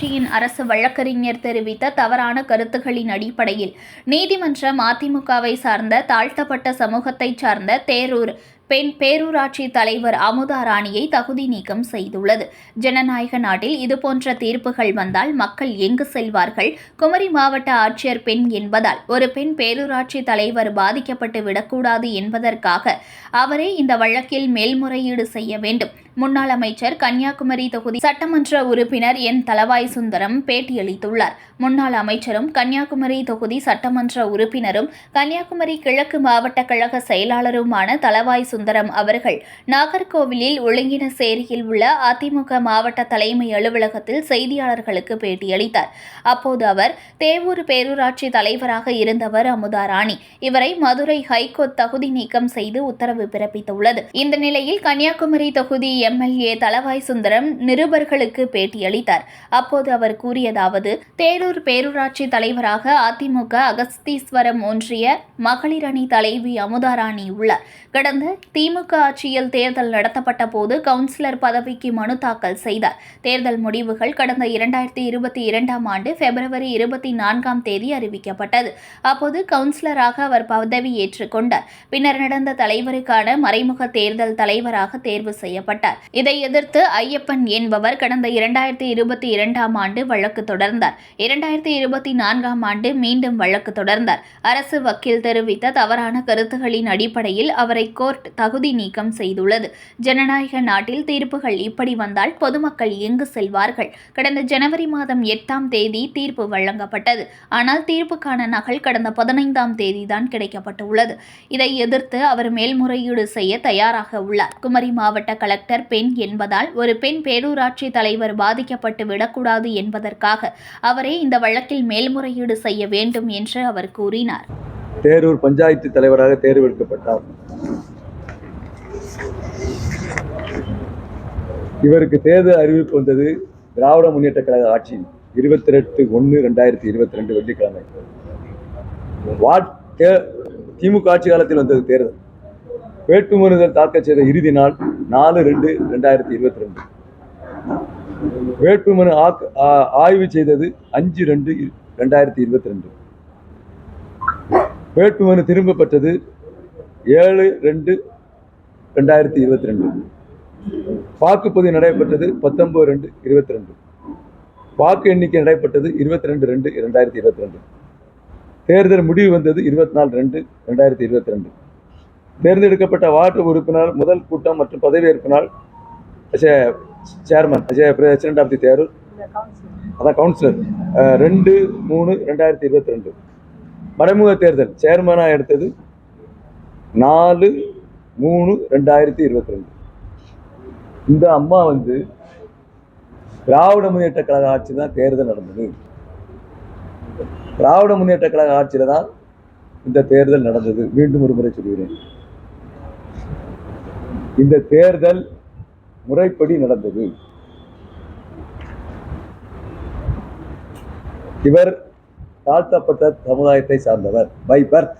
கட்சியின் அரசு வழக்கறிஞர் தெரிவித்த தவறான கருத்துகளின் அடிப்படையில் நீதிமன்றம் அதிமுகவை சார்ந்த தாழ்த்தப்பட்ட சமூகத்தைச் சார்ந்த தேரூர் பெண் பேரூராட்சி தலைவர் அமுதா ராணியை தகுதி நீக்கம் செய்துள்ளது. ஜனநாயக நாட்டில் இதுபோன்ற தீர்ப்புகள் வந்தால் மக்கள் எங்கு செல்வார்கள்? குமரி மாவட்ட ஆட்சியர் பெண் என்பதால் ஒரு பெண் பேரூராட்சி தலைவர் பாதிக்கப்பட்டு விடக்கூடாது என்பதற்காக அவரே இந்த வழக்கில் மேல்முறையீடு செய்ய வேண்டும். முன்னாள் அமைச்சர் கன்னியாகுமரி தொகுதி சட்டமன்ற உறுப்பினர் என். தலவாய் சுந்தரம் பேட்டியளித்துள்ளார். முன்னாள் அமைச்சரும் கன்னியாகுமரி தொகுதி சட்டமன்ற உறுப்பினரும் கன்னியாகுமரி கிழக்கு மாவட்ட கழக செயலாளருமான தலவாய் சுந்தரம் அவர்கள் நாகர்கோவிலில் ஒழுங்கினசேரியில் உள்ள அதிமுக மாவட்ட தலைமை அலுவலகத்தில் செய்தியாளர்களுக்கு பேட்டியளித்தார். அப்போது அவர் தேவூர் பேரூராட்சி தலைவராக இருந்தவர் அமுதா ராணி. இவரை மதுரை ஹைகோர்ட் தகுதி நீக்கம் செய்து உத்தரவு பிறப்பித்துள்ளது. இந்த நிலையில் கன்னியாகுமரி தொகுதி எம்எல்ஏ தலவாய் சுந்தரம் நிருபர்களுக்கு பேட்டியளித்தார். அப்போது அவர் கூறியதாவது தேரூர் பேரூராட்சி தலைவராக அதிமுக அகஸ்தீஸ்வரம் ஒன்றிய மகளிர் அணி தலைவி அமுதாராணி உள்ளார். கடந்த திமுக ஆட்சியில் தேர்தல் நடத்தப்பட்ட போது கவுன்சிலர் பதவிக்கு மனு தாக்கல் செய்தார். தேர்தல் முடிவுகள் கடந்த இரண்டாயிரத்தி இருபத்தி இரண்டாம் ஆண்டு பிப்ரவரி இருபத்தி நான்காம் தேதி அறிவிக்கப்பட்டது. அப்போது கவுன்சிலராக அவர் பதவி ஏற்றுக்கொண்டார் பின்னர் நடந்த தலைவருக்கான மறைமுக தேர்தல் தலைவராக தேர்வு செய்யப்பட்டார். இதை எதிர்த்து ஐயப்பன் என்பவர் கடந்த இரண்டாயிரத்தி இருபத்தி இரண்டாம் ஆண்டு வழக்கு தொடர்ந்தார். இரண்டாயிரத்தி இருபத்தி நான்காம் ஆண்டு மீண்டும் வழக்கு தொடர்ந்தார். அரசு வக்கீல் தெரிவித்த தவறான கருத்துகளின் அடிப்படையில் அவரை கோர்ட் தகுதி நீக்கம் செய்துள்ளது. ஜனநாயக நாட்டில் தீர்ப்புகள் இப்படி வந்தால் பொதுமக்கள் எங்கு செல்வார்கள்? கடந்த ஜனவரி மாதம் எட்டாம் தேதி தீர்ப்பு வழங்கப்பட்டது. ஆனால் தீர்ப்புக்கான நகல் கடந்த பதினைந்தாம் தேதி தான் கிடைக்கப்பட்டுள்ளது. இதை எதிர்த்து அவர் மேல்முறையீடு செய்ய தயாராக உள்ளார். குமரி மாவட்ட கலெக்டர் பெண் என்பதால் ஒரு பெண் பேரூராட்சி தலைவர் பாதிக்கப்பட்டு விடக்கூடாது என்பதற்காக அவரே இந்த வழக்கில் மேல்முறையீடு செய்ய வேண்டும் என்று அவர் கூறினார். தேரூர் பஞ்சாயத்து தலைவராக தேர்வெடுக்கப்பட்டார் இவருக்கு தேர்தல் அறிவிப்பு வந்தது திராவிட முன்னேற்ற கழக ஆட்சி இருபத்தி ரெண்டு ஒன்று ரெண்டாயிரத்தி இருபத்தி ரெண்டு வெள்ளிக்கிழமை. வாட் திமுக ஆட்சி காலத்தில் வந்தது தேர்தல். வேட்புமனுதல் தாக்கல் செய்த இறுதி நாள் நாலு ரெண்டு ரெண்டாயிரத்தி இருபத்தி ரெண்டு. வேட்புமனு ஆக்- ஆ- ஆய்வு செய்தது அஞ்சு ரெண்டு ரெண்டாயிரத்தி இருபத்தி ரெண்டு. வேட்புமனு திரும்ப பெற்றது ஏழு ரெண்டு ரெண்டாயிரத்தி இருபத்தி ரெண்டு. வாக்குப்பதிவு நடைபெற்றது பத்தொன்பது ரெண்டு இருபத்தி ரெண்டு. வாக்கு எண்ணிக்கை நடைபெற்றது இருபத்தி ரெண்டு ரெண்டு ரெண்டாயிரத்தி இருபத்தி ரெண்டு. தேர்தல் முடிவு வந்தது இருபத்தி நாலு ரெண்டு ரெண்டாயிரத்தி இருபத்தி ரெண்டு. தேர்ந்தெடுக்கப்பட்ட வார்டு உறுப்பினர் முதல் கூட்டம் மற்றும் பதவியேற்பு நாள் chairman president of the Therur அதான் கவுன்சிலர் ரெண்டு மூணு ரெண்டாயிரத்தி இருபத்தி ரெண்டு மறைமுக தேர்தல். சேர்மனாக எடுத்தது நாலு மூணு ரெண்டாயிரத்தி இருபத்தி ரெண்டு இந்த அம்மா வந்து திராவிட முன்னேற்ற கழக ஆட்சி தான் தேர்தல் நடந்தது. திராவிட முன்னேற்ற கழக ஆட்சியில் தான் இந்த தேர்தல் நடந்தது. மீண்டும் ஒரு முறை சொல்கிறேன். இந்த தேர்தல் முறைப்படி நடந்தது. இவர் தாழ்த்தப்பட்ட சமுதாயத்தை சார்ந்தவர் பை பர்த்.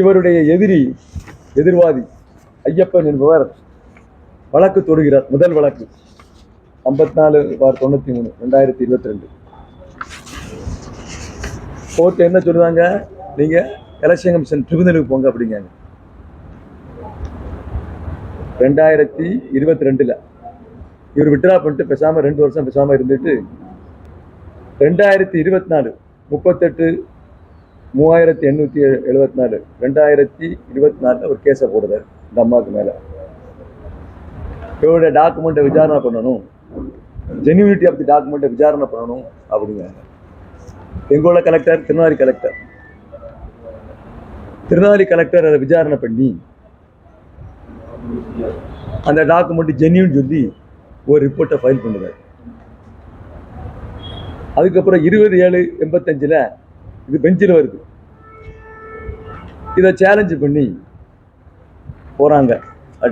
இவருடைய எதிரி எதிர்வாதி ஐயப்பன் என்பவர் வழக்கு தொடுகிறார் முதல் வழக்கு. ஐம்பத்தி நாலு பார் தொண்ணூற்றி மூணு ரெண்டாயிரத்தி இருபத்தி ரெண்டு. கோர்ட் என்ன சொல்லுவாங்க நீங்கள் எலெக்ஷன் கமிஷன் ட்ரிபுனலுக்கு போங்க அப்படிங்காங்க. ரெண்டாயிரத்தி இருபத்தி ரெண்டில் இவர் விட்ரா பண்ணிட்டு பேசாமல் ரெண்டு வருஷம் பேசாமல் இருந்துட்டு ரெண்டாயிரத்தி இருபத்தி நாலு முப்பத்தெட்டு மூவாயிரத்தி எண்ணூற்றி எழுபத்தி நாலு ரெண்டாயிரத்தி இருபத்தி நாலில் ஒரு கேஸை போடுறாரு இந்த அம்மாவுக்கு மேலே. இவருடைய டாக்குமெண்ட்டை விசாரணை பண்ணணும். ஜென்யூனிட்டி ஆஃப் தி டாக்குமெண்ட்டை விசாரணை பண்ணணும் அப்படிங்கிறாங்க எங்களோட கலெக்டர் திருநாரி கலெக்டர் திருநாளி கலெக்டர் அதை விசாரணை பண்ணி அந்த டாக்குமெண்ட் ஜென்யூன் சொல்லி ஒரு ரிப்போர்ட்டை ஃபைல் பண்ணுவார். அதுக்கப்புறம் இருபது ஏழு எண்பத்தஞ்சில் இது பெஞ்சில் வருது. இதை சேலஞ்சு பண்ணி போகிறாங்க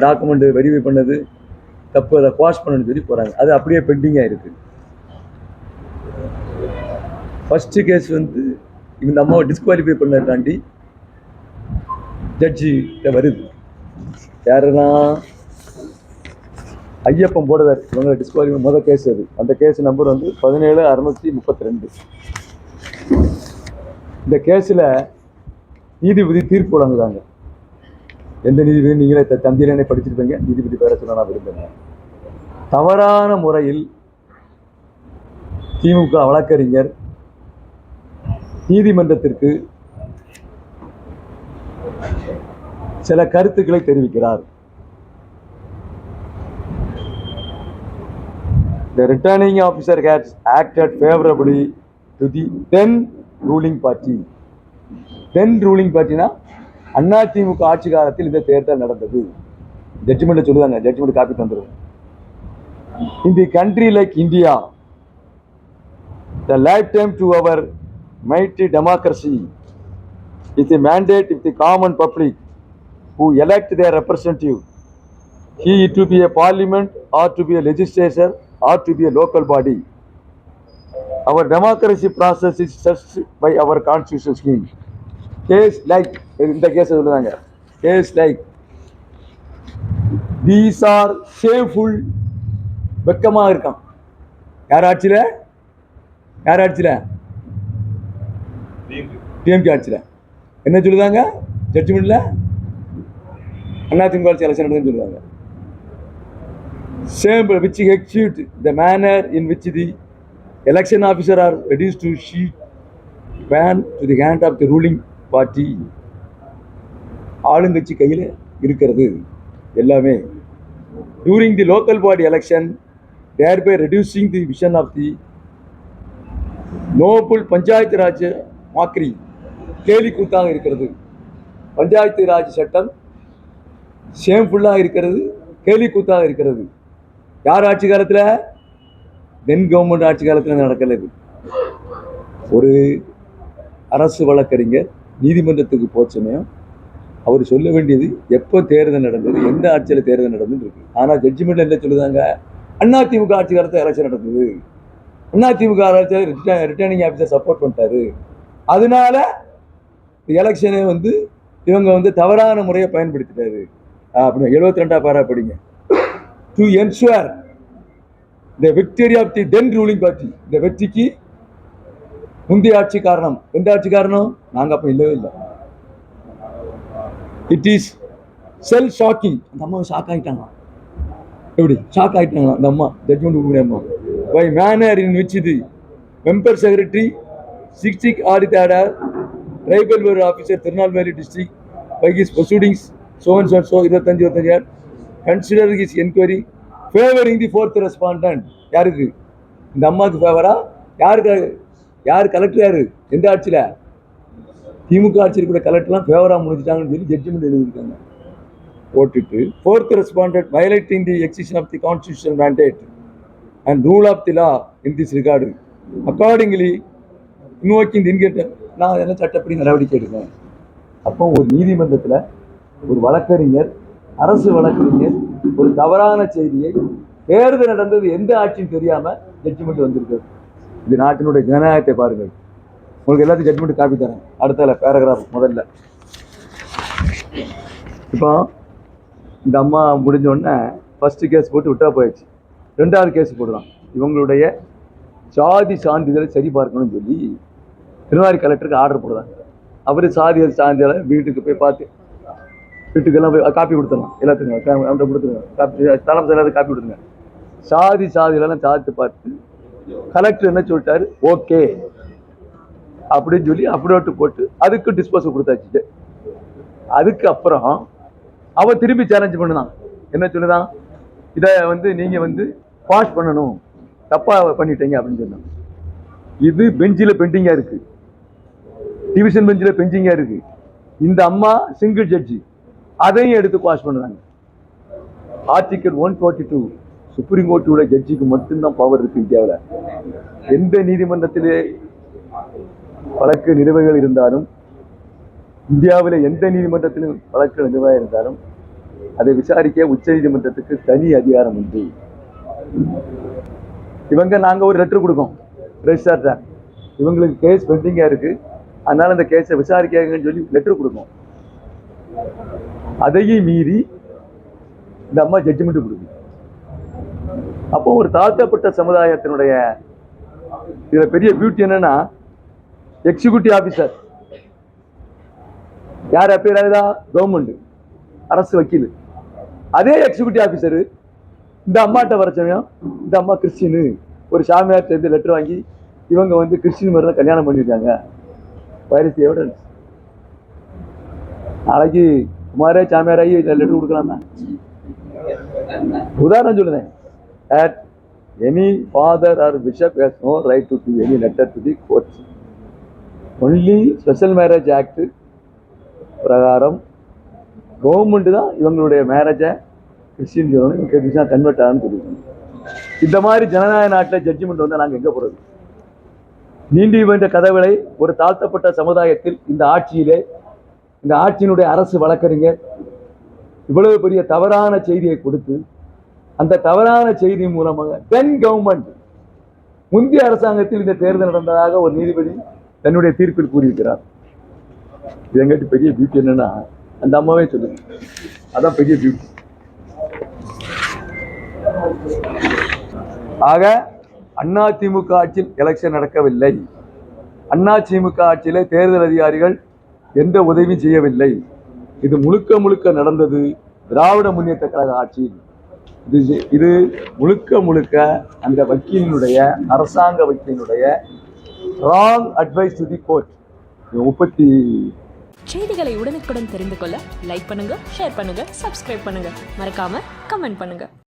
டாக்குமெண்ட் வெரிஃபை பண்ணது தப்பு அதை குவாஷ் பண்ணணும்னு சொல்லி போகிறாங்க அது அப்படியே பெண்டிங்காக இருக்குது ஃபஸ்ட்டு கேஸ் வந்து இந்த அம்மாவை டிஸ்குவாலிஃபை பண்ணதாண்டி ஜட்ஜிட்ட வருது. யாருன்னா? ஐயப்பன் போடுதார் இவங்க டிஸ்கவரி முதல் கேஸ் அது. அந்த கேஸ் நம்பர் வந்து பதினேழு அறுநூத்தி முப்பத்தி ரெண்டு இந்த கேஸில் நீதிபதி தீர்ப்பு வழங்குறாங்க. எந்த நீதிபதி நீங்களே த- படிச்சிருப்பீங்க. நீதிபதி பேர சொல்ல நான் விரும்புகிறேன் தவறான முறையில் திமுக வழக்கறிஞர் நீதிமன்றத்திற்கு சில கருத்துக்களை தெரிவிக்கிறார் The returning officer has acted favorably to the then ruling party. Then ruling பார்ட்டினா DMK ஆட்சி காலத்தில் இந்த தேர்தல் நடந்தது ஜட்ஜ்மெண்ட்டை சொல்லுவாங்க ஜட்ஜ்மெண்ட் காப்பி தந்துடும் இந்த country like India the lifetime to our mighty democracy is a mandate of the common public who elect their representative, he to be a parliament or to be a legislature or to be a local body. Our democracy process is such by our constitutional scheme. Case like, இந்த case சொல்லுவாங்க case like these are shameful வெக்கமாக இருக்கான் யார் ஆட்சியில் யார் ஆட்சியில் DMK ஆட்சியில் என்ன சொல்லுதாங்க? ஜட்ஜ்மெண்ட்டில் அதிமுக ஆட்சி எலெக்ஷன் நடந்ததுன்னு சொல்லுவாங்க same which execute the manner in which the election officer are reduce to sheer pawn to the hand of the ruling party ஆளுங்கட்சி கையில் இருக்கிறது எல்லாமே. During the local body election there by reducing the vision of the noble panchayat raj mockery கேலி கூத்தாக இருக்கிறது. பஞ்சாயத்து ராஜ் சட்டம் ஷேம்ஃபுல்லாக இருக்கிறது கேலி கூத்தாக இருக்கிறது. யார் ஆட்சி காலத்தில்? தென் கவர்மெண்ட் ஆட்சி காலத்தில் நடக்கிறது இது ஒரு அரசு வழக்கறிஞர் நீதிமன்றத்துக்கு போச்ச சமயம் அவர் சொல்ல வேண்டியது எப்போ தேர்தல் நடந்தது எந்த ஆட்சியில் தேர்தல் நடந்ததுன்னு இருக்கு. ஆனால் ஜட்ஜ்மெண்ட் என்ன சொல்லுதாங்க? அண்ணா திமுக ஆட்சி காலத்தில் எலெக்ஷன் நடந்தது. அண்ணா திமுக ஆட்சியில் ரிட்டர்னிங் ஆஃபீஸர் சப்போர்ட் பண்ணிட்டாரு. அதனால எலெக்ஷனை வந்து இவங்க வந்து தவறான முறையை பயன்படுத்திட்டாரு. அப்படின்னு எழுபத்தி ரெண்டா பாரா படிங்க. To ensure the victory of the then ruling party இந்த வெற்றிக்கு முந்தைய ஆட்சி காரணம். எந்த ஆட்சி காரணம்? நாங்கள் அப்போ இல்லவே இல்லை. இட் இஸ் செல் ஷாக்கிங் அந்த அம்மா ஷாக் ஆகிட்டாங்க எப்படி? ஷாக் ஆகிட்டாங்களா அந்த அம்மா ஜட்மெண்ட் கொடுக்குற அம்மா. பை மேனர் இன் விச் இது? மெம்பர் செக்ரட்டரி சிக்ஸ்டிக் ஆடித்தாடர் tribal where officer Tirunelveli district by his proceedings zone சோ ஸோ இருபத்தஞ்சு இருபத்தஞ்சு consider his enquiry favouring the fourth respondent யாருக்கு? இந்த அம்மாவுக்கு ஃபேவரா யாருக்கு? யார் கலெக்டர் யார்? எந்த ஆட்சியில்? திமுக ஆட்சியில் கூட கலெக்டர்லாம் ஃபேவராக முடிஞ்சிட்டாங்கன்னு சொல்லி ஜட்ஜ்மெண்ட் எழுதியிருக்காங்க. போட்டுட்டு fourth respondent violating the excision of the constitution mandate and rule of the law in this regard accordingly invoking the இன்கேட்டர் நான் அதெல்லாம் சட்டப்படி நடவடிக்கை எடுப்பேன் அப்போ ஒரு நீதிமன்றத்தில் ஒரு வழக்கறிஞர் அரசு வழக்கறிஞர் ஒரு தவறான செய்தியை தேர்தல் நடந்தது எந்த ஆட்சியும் தெரியாமல் ஜட்ஜ்மெண்ட் வந்திருக்கு இது நாட்டினுடைய ஜனநாயகத்தை பாருங்கள். உங்களுக்கு எல்லாத்தையும் ஜட்மெண்ட் காப்பி தரேன். அடுத்த பேராகிராஃப் முதல்ல. இப்போ இந்த அம்மா முடிஞ்சோடனே ஃபஸ்ட்டு கேஸ் போட்டு விட்டா போயிடுச்சு. ரெண்டாவது கேஸ் போடுறான். இவங்களுடைய சாதி சான்றிதழை சரி பார்க்கணும்னு சொல்லி திருவாரி கலெக்டருக்கு ஆர்டர் போடுறாங்க அவர் சாதி சான்றிதழை வீட்டுக்கு போய் பார்த்து வீட்டுக்கெல்லாம் போய் காப்பி கொடுத்துடலாம் எல்லாத்துக்கும் அவன்கிட்ட கொடுத்துருங்க. காப்பி தலைமை எல்லாத்தையும் காப்பி கொடுத்துருங்க. சாதி சாதியிலலாம் சாதித்து பார்த்து கலெக்டர் என்ன சொல்லிட்டாரு? ஓகே அப்படின்னு சொல்லி அப்லோட்டு போட்டு அதுக்கு டிஸ்போசல் கொடுத்தாச்சு. அதுக்கு அப்புறம் அவ திரும்பி சேலஞ்ச் பண்ணுதான். என்ன சொல்லுதான்? இதை வந்து நீங்கள் வந்து பாஸ் பண்ணணும். தப்பாக பண்ணிட்டீங்க அப்படின்னு சொன்னான். இது பெஞ்சில் பெண்டிங்காக இருக்குது டிவிஷன் பெஞ்சில் பெஞ்சிங்காக இருக்கு. இந்த அம்மா சிங்கிள் ஜட்ஜி அதையும் எடுத்து பாஸ் பண்ணுறாங்க. Article one forty two supreme கோர்ட்டோட ஜட்ஜிக்கு மட்டும்தான் பவர் இருக்கு இந்தியாவில். எந்த நீதிமன்றத்திலே வழக்கு நிலுவைகள் இருந்தாலும் இந்தியாவில் எந்த நீதிமன்றத்திலும் வழக்கு நிறுவாக இருந்தாலும் அதை விசாரிக்க உச்ச நீதிமன்றத்துக்கு தனி அதிகாரம் உண்டு. இவங்க நாங்கள் ஒரு லெட்டர் கொடுக்கோம். ரெஜிஸ்டார்ட்ட இவங்களுக்கு கேஸ் பெண்டிங்காக இருக்குது அதனால இந்த கேஸை விசாரிக்காங்கன்னு சொல்லி லெட்டர் கொடுக்கும். அதையும் மீறி இந்த அம்மா ஜட்ஜ்மெண்ட் கொடுக்கும். அப்போ ஒரு தாழ்த்தப்பட்ட சமுதாயத்தினுடைய இதில் பெரிய பியூட்டி என்னன்னா எக்ஸிக்யூட்டிவ் ஆஃபீஸர் யார் அப்பேர் ஆகுதா கவர்மெண்ட் அரசு வக்கீல். அதே எக்ஸிக்யூட்டிவ் ஆஃபீஸர் இந்த அம்மாட்ட வர சமயம் இந்த அம்மா கிறிஸ்டின் ஒரு சாமியார் சேர்ந்து லெட்டர் வாங்கி இவங்க வந்து கிறிஸ்டின் மாதிரி தான் கல்யாணம் பண்ணியிருக்காங்க. வைரஸ் எவிடன்ஸ் நாளைக்கு குமாரே சாமியாராகி லெட்டர் கொடுக்கலாமா? உதாரணம் சொல்லுதேன். Any father or bishop bishop has right to to any any letter to the courts only special marriage act பிரகாரம் கவர்மெண்ட் தான் இவங்களுடைய மேரேஜை கிறிஸ்டின் சொல்லணும். இவங்க கிறிஸ்டின் கன்வெர்ட் ஆகணும்னு சொல்லிருக்கணும் இந்த மாதிரி ஜனநாயக நாட்டில் ஜட்ஜ்மெண்ட் வந்து நாங்கள் எங்கே போகிறது நீண்டி நீதிமன்ற கதவுகளை ஒரு தாழ்த்தப்பட்ட சமுதாயத்தில் இந்த ஆட்சியிலே இந்த ஆட்சியினுடைய அரசு வழக்கறிஞர் இவ்வளவு பெரிய தவறான செய்தியை கொடுத்து அந்த தவறான செய்தி மூலமாக தென் கவர்மெண்ட் முந்தைய அரசாங்கத்தில் இந்த தேர்தல் நடந்ததாக ஒரு நீதிபதி தன்னுடைய தீர்ப்பில் கூறியிருக்கிறார். இது பெரிய பியூட்டி என்னன்னா அந்த அம்மாவே சொல்லுங்க. அதான் பெரிய பியூட்டி ஆக அண்ணா திமுக ஆட்சியில் எலெக்ஷன் நடக்கவில்லை. அண்ணா திமுக ஆட்சியிலே தேர்தல் அதிகாரிகள் எந்த உதவியும் செய்யவில்லை. இது முழுக்க முழுக்க நடந்தது திராவிட முன்னேற்ற கழக ஆட்சியில். இது இது முழுக்க முழுக்க அந்த வக்கீலினுடைய அரசாங்க வக்கீலினுடைய wrong advice to the court முப்பத்தி செய்திகளை உடனுக்குடன் தெரிந்து கொள்ள லைக் பண்ணுங்க ஷேர் பண்ணுங்க சப்ஸ்கிரைப் பண்ணுங்க. மறக்காம கமெண்ட் பண்ணுங்க.